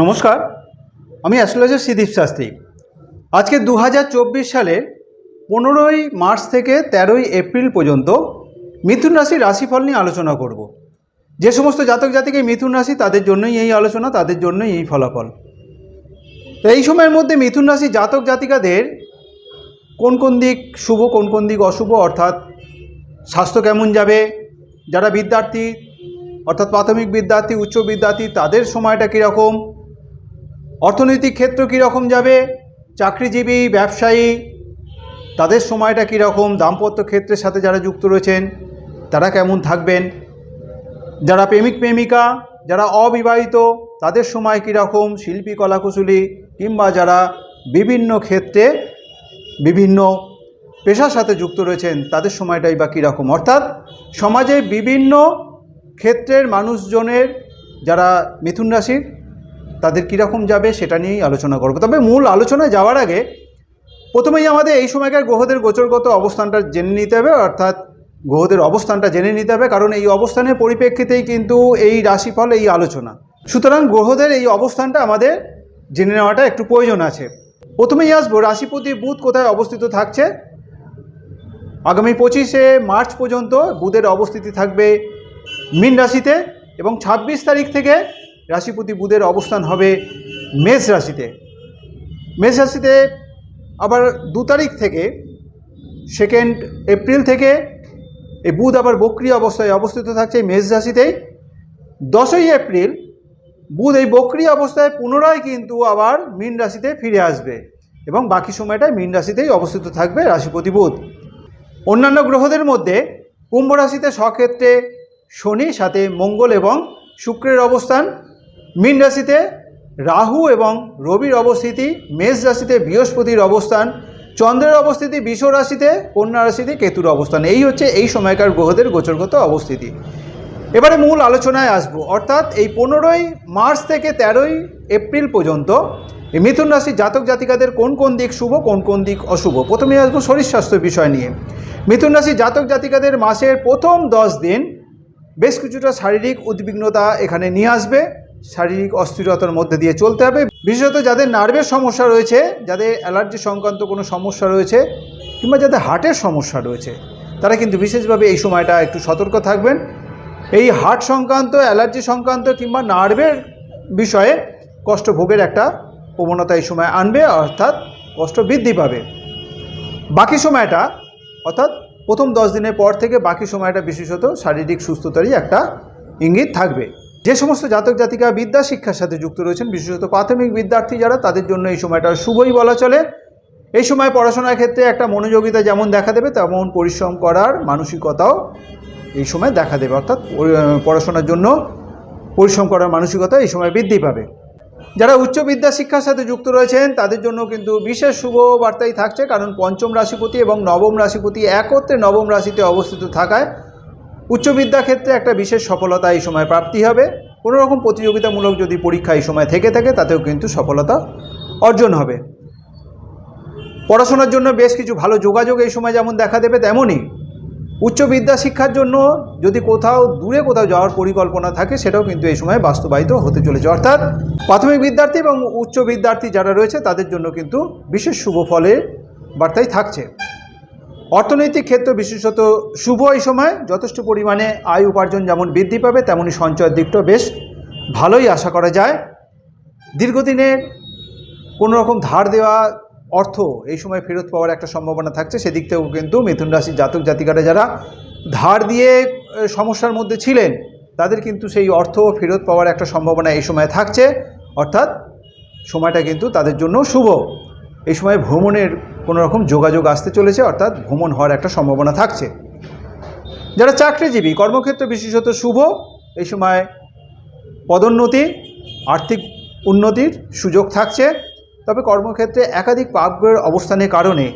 নমস্কার, আমি অ্যাস্ট্রোলজার সিদীপ শাস্ত্রী। আজকে দু হাজার চব্বিশ সালের পনেরোই মার্চ থেকে তেরোই এপ্রিল পর্যন্ত মিথুন রাশির রাশিফল নিয়ে আলোচনা করব। যে সমস্ত জাতক জাতিকে মিথুন রাশি, তাদের জন্যই এই আলোচনা, তাদের জন্যই এই ফলাফল। তো এই সময়ের মধ্যে মিথুন রাশি জাতক জাতিকাদের কোন কোন দিক শুভ, কোন কোন দিক অশুভ, অর্থাৎ স্বাস্থ্য কেমন যাবে, যারা বিদ্যার্থী, অর্থাৎ প্রাথমিক বিদ্যার্থী, উচ্চ বিদ্যার্থী, তাদের সময়টা কীরকম অর্থনৈতিক ক্ষেত্র কীরকম যাবে? চাকরিজীবী, ব্যবসায়ী, তাদের সময়টা কীরকম? দাম্পত্য ক্ষেত্রের সাথে যারা যুক্ত রয়েছেন, তারা কেমন থাকবেন? যারা প্রেমিক, প্রেমিকা, যারা অবিবাহিত, তাদের সময় কীরকম? শিল্পী, কলাকুশলী, কিংবা যারা বিভিন্ন ক্ষেত্রে বিভিন্ন পেশার সাথে যুক্ত রয়েছেন, তাদের সময়টাই বা কীরকম? অর্থাৎ সমাজে বিভিন্ন ক্ষেত্রের মানুষজনের, যারা মিথুন রাশির তাদের কীরকম যাবে সেটা নিয়েই আলোচনা করব। তবে মূল আলোচনায় যাওয়ার আগে প্রথমেই আমাদের এই সময়কার গ্রহদের গোচরগত অবস্থানটা জেনে নিতে হবে, অর্থাৎ গ্রহদের অবস্থানটা জেনে নিতে হবে, কারণ এই অবস্থানের পরিপ্রেক্ষিতেই কিন্তু এই রাশিফল, এই আলোচনা। সুতরাং গ্রহদের এই অবস্থানটা আমাদের জেনে নেওয়াটা একটু প্রয়োজন আছে। প্রথমেই আসব, রাশিপতি বুধ কোথায় অবস্থিত থাকছে? আগামী পঁচিশে মার্চ পর্যন্ত বুধের অবস্থিতি থাকবে মীন রাশিতে এবং ২৬ তারিখ থেকে রাশিপতি বুধের অবস্থান হবে মেষ রাশিতে। মেষ রাশিতে আবার দু তারিখ থেকে সেকেন্ড এপ্রিল থেকে এই বুধ আবার বক্রি অবস্থায় অবস্থিত থাকছে মেষ রাশিতেই। দশই এপ্রিল বুধ এই বক্রি অবস্থায় পুনরায় কিন্তু আবার মীন রাশিতে ফিরে আসবে এবং বাকি সময়টায় মীন রাশিতেই অবস্থিত থাকবে রাশিপতি বুধ। অন্যান্য গ্রহদের মধ্যে কুম্ভ রাশিতে স্বক্ষেত্রে শনি, সাথে মঙ্গল এবং শুক্রের অবস্থান। মীন রাশিতে রাহু এবং রবির অবস্থিতি, মেষ রাশিতে বৃহস্পতির অবস্থান, চন্দ্রের অবস্থিতি বিষ রাশিতে, কন্যা রাশিতে কেতুর অবস্থান। এই হচ্ছে এই সময়কার গ্রহদের গোচরগত অবস্থিতি। এবারে মূল আলোচনায় আসব। অর্থাৎ এই পনেরোই মার্চ থেকে তেরোই এপ্রিল পর্যন্ত এই মিথুন রাশির জাতক জাতিকাদের কোন কোন দিক শুভ, কোন কোন দিক অশুভ? প্রথমে আসব শরীর স্বাস্থ্য বিষয় নিয়ে। মিথুন রাশির জাতক জাতিকাদের মাসের প্রথম দশ দিন বেশ কিছুটা শারীরিক উদ্বিগ্নতা এখানে নিয়ে আসবে। শারীরিক অস্থিরতার মধ্যে দিয়ে চলতে হবে। বিশেষত যাদের নার্ভের সমস্যা রয়েছে, যাদের অ্যালার্জি সংক্রান্ত কোনো সমস্যা রয়েছে, কিংবা যাদের হার্টের সমস্যা রয়েছে, তারা কিন্তু বিশেষভাবে এই সময়টা একটু সতর্ক থাকবেন। এই হার্ট সংক্রান্ত, অ্যালার্জি সংক্রান্ত, কিংবা নার্ভের বিষয়ে কষ্ট ভোগের একটা প্রবণতা এই সময় আনবে, অর্থাৎ কষ্ট বৃদ্ধি পাবে। বাকি সময়টা, অর্থাৎ প্রথম দশ দিনের পর থেকে বাকি সময়টা বিশেষত শারীরিক সুস্থতারই একটা ইঙ্গিত থাকবে। যে সমস্ত জাতক জাতিকা বিদ্যা শিক্ষার সাথে যুক্ত রয়েছেন, বিশেষত প্রাথমিক বিদ্যার্থী যারা, তাদের জন্য এই সময়টা শুভই বলা চলে। এই সময় পড়াশোনার ক্ষেত্রে একটা মনোযোগিতা যেমন দেখা দেবে, তেমন পরিশ্রম করার মানসিকতাও এই সময় দেখা দেবে। অর্থাৎ পড়াশোনার জন্য পরিশ্রম করার মানসিকতা এই সময় বৃদ্ধি পাবে। যারা উচ্চ বিদ্যা শিক্ষার সাথে যুক্ত রয়েছেন, তাদের জন্য কিন্তু বিশেষ শুভ বার্তাই থাকছে, কারণ পঞ্চম রাশিপতি এবং নবম রাশিপতি একত্রে নবম রাশিতে অবস্থিত থাকায় উচ্চ বিদ্যা ক্ষেত্রে একটা বিশেষ সফলতা এই সময় প্রাপ্তি হবে। কোনো রকম প্রতিযোগিতামূলক যদি পরীক্ষা এই সময় থেকে থাকে, তাতেও কিন্তু সফলতা অর্জন হবে। পড়াশোনার জন্য বেশ কিছু ভালো যোগাযোগ এই সময় যেমন দেখা দেবে, তেমনই উচ্চ বিদ্যা শিক্ষার জন্য যদি কোথাও দূরে কোথাও যাওয়ার পরিকল্পনা থাকে, সেটাও কিন্তু এই সময় বাস্তবায়িত হতে চলেছে। অর্থাৎ প্রাথমিক বিদ্যার্থী এবং উচ্চ বিদ্যার্থী যারা রয়েছে, তাদের জন্য কিন্তু বিশেষ শুভ ফলের বার্তাই থাকছে। অর্থনৈতিক ক্ষেত্র বিশেষত শুভ এই সময়, যথেষ্ট পরিমাণে আয় উপার্জন যেমন বৃদ্ধি পাবে তেমনই সঞ্চয়ের দিকটাও বেশ ভালোই আশা করা যায়। দীর্ঘদিনের কোনো রকম ধার দেওয়া অর্থ এই সময় ফেরত পাওয়ার একটা সম্ভাবনা থাকছে, সেদিক থেকেও কিন্তু মিথুন রাশির জাতক জাতিকারা যারা ধার দিয়ে সমস্যার মধ্যে ছিলেন, তাদের কিন্তু সেই অর্থ ফেরত পাওয়ার একটা সম্ভাবনা এই সময় থাকছে। অর্থাৎ সময়টা কিন্তু তাদের জন্য শুভ। এই সময় ভ্রমণের কোনো রকম যোগাযোগ আসতে চলেছে, অর্থাৎ ভ্রমণ হওয়ার একটা সম্ভাবনা থাকছে। যারা চাকরিজীবী, কর্মক্ষেত্র বিশেষত শুভ, এই সময় পদোন্নতি, আর্থিক উন্নতির সুযোগ থাকছে। তবে কর্মক্ষেত্রে একাধিক পাপগ্রহের অবস্থানের কারণে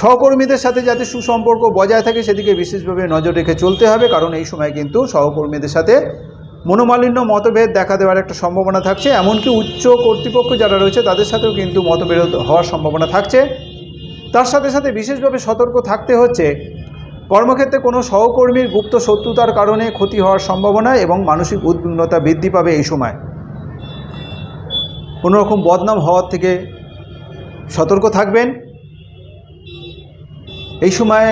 সহকর্মীদের সাথে যাতে সুসম্পর্ক বজায় থাকে, সেদিকে বিশেষভাবে নজর রেখে চলতে হবে। কারণ এই সময় কিন্তু সহকর্মীদের সাথে মনোমালিন্য মতভেদ দেখা দেওয়ার একটা সম্ভাবনা থাকছে, এমনকি উচ্চ কর্তৃপক্ষ যারা রয়েছে তাদের সাথেও কিন্তু মতবিরোধ হওয়ার সম্ভাবনা থাকছে। তার সাথে সাথে বিশেষভাবে সতর্ক থাকতে হচ্ছে, কর্মক্ষেত্রে কোনো সহকর্মীর গুপ্ত শত্রুতার কারণে ক্ষতি হওয়ার সম্ভাবনা এবং মানসিক উদ্বিগ্নতা বৃদ্ধি পাবে এই সময়। কোনো রকম বদনাম হওয়ার থেকে সতর্ক থাকবেন। এই সময়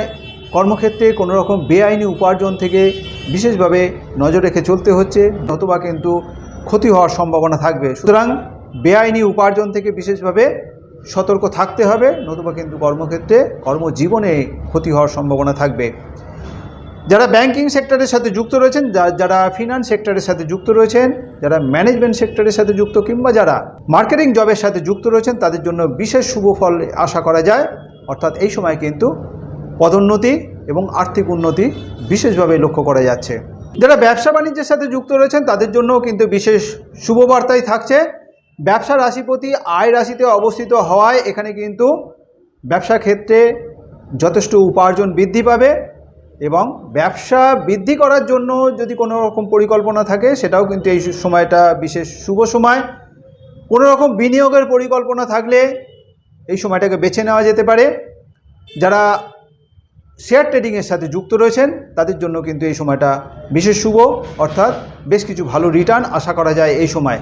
কর্মক্ষেত্রে কোনো রকম বেআইনি উপার্জন থেকে বিশেষভাবে নজর রেখে চলতে হচ্ছে, নতুবা কিন্তু ক্ষতি হওয়ার সম্ভাবনা থাকবে। সুতরাং বেআইনি উপার্জন থেকে বিশেষভাবে সতর্ক থাকতে হবে, নতুবা কিন্তু কর্মক্ষেত্রে কর্মজীবনে ক্ষতি হওয়ার সম্ভাবনা থাকবে। যারা ব্যাংকিং সেক্টরের সাথে যুক্ত রয়েছেন যারা ফিনান্স সেক্টরের সাথে যুক্ত রয়েছেন, যারা ম্যানেজমেন্ট সেক্টরের সাথে যুক্ত কিংবা যারা মার্কেটিং জবের সাথে যুক্ত রয়েছেন, তাদের জন্য বিশেষ শুভ ফল আশা করা যায়। অর্থাৎ এই সময় কিন্তু পদোন্নতি এবং আর্থিক উন্নতি বিশেষভাবে লক্ষ্য করা যাচ্ছে। যারা ব্যবসা বাণিজ্যের সাথে যুক্ত রয়েছেন, তাদের জন্য কিন্তু বিশেষ শুভবার্তাই থাকছে। ব্যবসা রাশিপতি আয় রাশিতে অবস্থিত হওয়ায় এখানে কিন্তু ব্যবসা ক্ষেত্রে যথেষ্ট উপার্জন বৃদ্ধি পাবে এবং ব্যবসা বৃদ্ধি করার জন্য যদি কোনো রকম পরিকল্পনা থাকে, সেটাও কিন্তু এই সময়টা বিশেষ শুভ সময়। কোনো রকম বিনিয়োগের পরিকল্পনা থাকলে এই সময়টাকে বেছে নেওয়া যেতে পারে। যারা শেয়ার ট্রেডিংয়ের সাথে যুক্ত রয়েছেন, তাদের জন্য কিন্তু এই সময়টা বিশেষ শুভ। অর্থাৎ বেশ কিছু ভালো রিটার্ন আশা করা যায় এই সময়।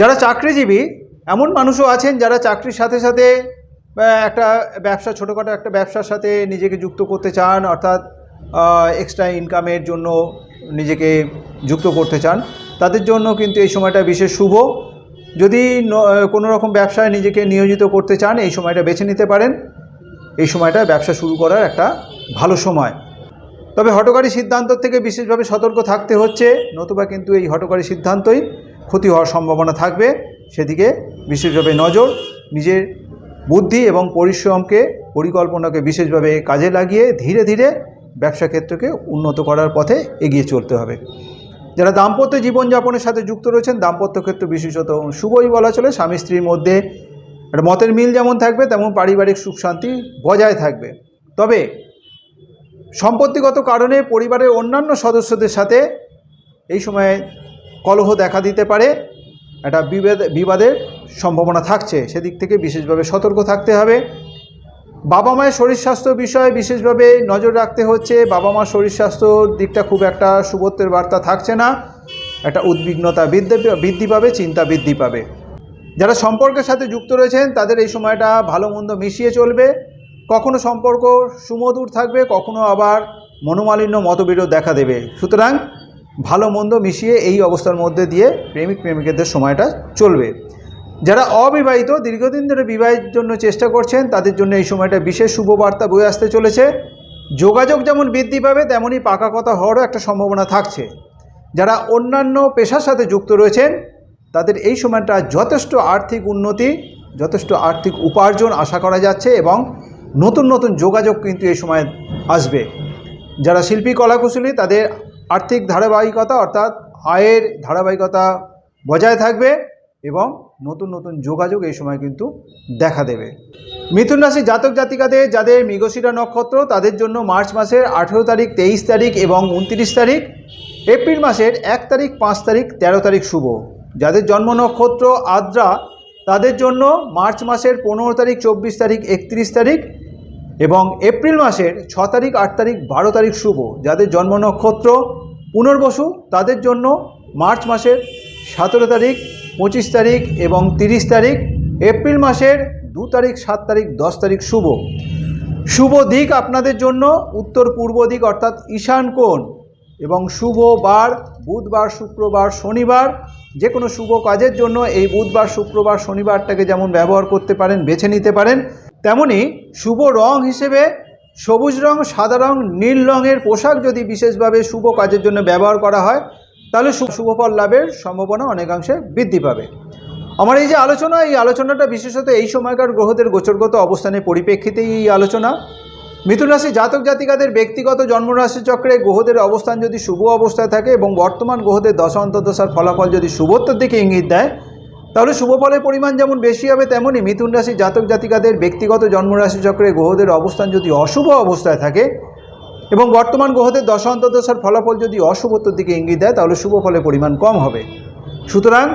যারা চাকরিজীবী, এমন মানুষও আছেন যারা চাকরির সাথে সাথে একটা ব্যবসা, ছোটোখাটো একটা ব্যবসার সাথে নিজেকে যুক্ত করতে চান, অর্থাৎ এক্সট্রা ইনকামের জন্য নিজেকে যুক্ত করতে চান, তাদের জন্য কিন্তু এই সময়টা বিশেষ শুভ। যদি কোনো রকম ব্যবসায় নিজেকে নিয়োজিত করতে চান, এই সময়টা বেছে নিতে পারেন। এই সময়টা ব্যবসা শুরু করার একটা ভালো সময়। তবে হটকারী সিদ্ধান্ত থেকে বিশেষভাবে সতর্ক থাকতে হচ্ছে, নতুবা কিন্তু এই হটকারী সিদ্ধান্তই ক্ষতি হওয়ার সম্ভাবনা থাকবে। সেদিকে বিশেষভাবে নজর নিজের বুদ্ধি এবং পরিশ্রমকে, পরিকল্পনাকে বিশেষভাবে কাজে লাগিয়ে ধীরে ধীরে ব্যবসা ক্ষেত্রকে উন্নত করার পথে এগিয়ে চলতে হবে। যারা দাম্পত্য জীবনযাপনের সাথে যুক্ত রয়েছেন, দাম্পত্য ক্ষেত্র বিশেষত শুভই বলা চলে, স্বামী স্ত্রীর মধ্যে মতের মিল যেমন থাকবে, তেমন পারিবারিক সুখ শান্তি বজায় থাকবে। তবে সম্পত্তিগত কারণে পরিবারের অন্যান্য সদস্যদের সাথে এই সময়ে কলহ দেখা দিতে পারে, একটা বিভেদ, বিবাদের সম্ভাবনা থাকছে। সেদিক থেকে বিশেষভাবে সতর্ক থাকতে হবে। বাবা মায়ের শরীর স্বাস্থ্য বিষয়ে বিশেষভাবে নজর রাখতে হচ্ছে। বাবা মার শরীর স্বাস্থ্যর দিকটা খুব একটা শুভত্বের বার্তা থাকছে না। একটা উদ্বিগ্নতা বৃদ্ধি বৃদ্ধি পাবে, চিন্তা বৃদ্ধি পাবে। যারা সম্পর্কের সাথে যুক্ত রয়েছেন, তাদের এই সময়টা ভালো মন্দ মিশিয়ে চলবে। কখনো সম্পর্ক সুমধুর থাকবে, কখনো আবার মনোমালিন্য, মতবিরোধ দেখা দেবে। সুতরাং ভালো মন্দ মিশিয়ে এই অবস্থার মধ্যে দিয়ে প্রেমিক প্রেমিকাদের সময়টা চলবে। যারা অবিবাহিত, দীর্ঘদিন ধরে বিবাহের জন্য চেষ্টা করছেন, তাদের জন্য এই সময়টা বিশেষ শুভবার্তা বয়ে আসতে চলেছে। যোগাযোগ যেমন বৃদ্ধি পাবে তেমনই পাকা কথা হওয়ারও একটা সম্ভাবনা থাকছে। যারা অন্যান্য পেশার সাথে যুক্ত রয়েছেন, তাদের এই সময়টা যথেষ্ট আর্থিক উন্নতি, যথেষ্ট আর্থিক উপার্জন আশা করা যাচ্ছে এবং নতুন নতুন যোগাযোগ কিন্তু এই সময় আসবে। যারা শিল্পী কলাকুশলী, তাদের আর্থিক ধারাবাহিকতা অর্থাৎ আয়ের ধারাবাহিকতা বজায় থাকবে এবং নতুন নতুন যোগাযোগ এই সময় কিন্তু দেখা দেবে। মিথুন রাশি জাতক জাতিকাদের, যাদের মৃগশিরা নক্ষত্র, তাদের জন্য মার্চ মাসের আঠেরো তারিখ, তেইশ তারিখ এবং উনত্রিশ তারিখ, এপ্রিল মাসের এক তারিখ, পাঁচ তারিখ, তেরো তারিখ শুভ। যাদের জন্ম নক্ষত্র আদ্রা, তাদের জন্য মার্চ মাসের পনেরো তারিখ, চব্বিশ তারিখ, একত্রিশ তারিখ এবং এপ্রিল মাসের ছ তারিখ, আট তারিখ, বারো তারিখ শুভ। যাদের জন্ম নক্ষত্র পুনর্বসু, তাদের জন্য মার্চ মাসের সতেরো তারিখ, পঁচিশ তারিখ এবং তিরিশ তারিখ, এপ্রিল মাসের দু তারিখ, সাত তারিখ, দশ তারিখ শুভ। শুভ দিক আপনাদের জন্য, উত্তর পূর্ব দিক অর্থাৎ ঈশান কোণ এবং শুভ বার বুধবার, শুক্রবার, শনিবার যে কোনো শুভ কাজের জন্য এই বুধবার, শুক্রবার, শনিবারটাকে যেমন ব্যবহার করতে পারেন, বেছে নিতে পারেন, তেমনি শুভ রং হিসেবে সবুজ রং, সাদা রং, নীল রঙের পোশাক যদি বিশেষভাবে শুভ কাজের জন্য ব্যবহার করা হয়, তাহলে শুভফল লাভের সম্ভাবনা অনেকাংশে বৃদ্ধি পাবে। আমার এই যে আলোচনা, এই আলোচনাটা বিশেষত এই সময়কার গ্রহদের গোচরগত অবস্থানের পরিপ্রেক্ষিতেই এই আলোচনা। মিথুন রাশি জাতক জাতিকাদের ব্যক্তিগত জন্মরাশি চক্রে গ্রহদের অবস্থান যদি শুভ অবস্থায় থাকে এবং বর্তমান গ্রহদের দশা অন্তর্দশার ফলাফল যদি শুভত্বর দিকে ইঙ্গিত দেয়, তাহলে শুভ ফলের পরিমাণ যেমন বেশি হবে তেমনই মিথুন রাশি জাতক জাতিকাদের ব্যক্তিগত জন্মরাশি চক্রে গ্রহদের অবস্থান যদি অশুভ অবস্থায় থাকে এবং বর্তমান গ্রহদের দশা অন্তর্দশার ফলাফল যদি অশুভত্বর দিকে ইঙ্গিত দেয়, তাহলে শুভ ফলের পরিমাণ কম হবে। সুতরাং,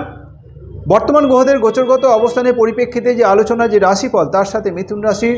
বর্তমান গ্রহদের গোচরগত অবস্থানের পরিপ্রেক্ষিতে যে আলোচনা, যে রাশিফল, তার সাথে মিথুন রাশির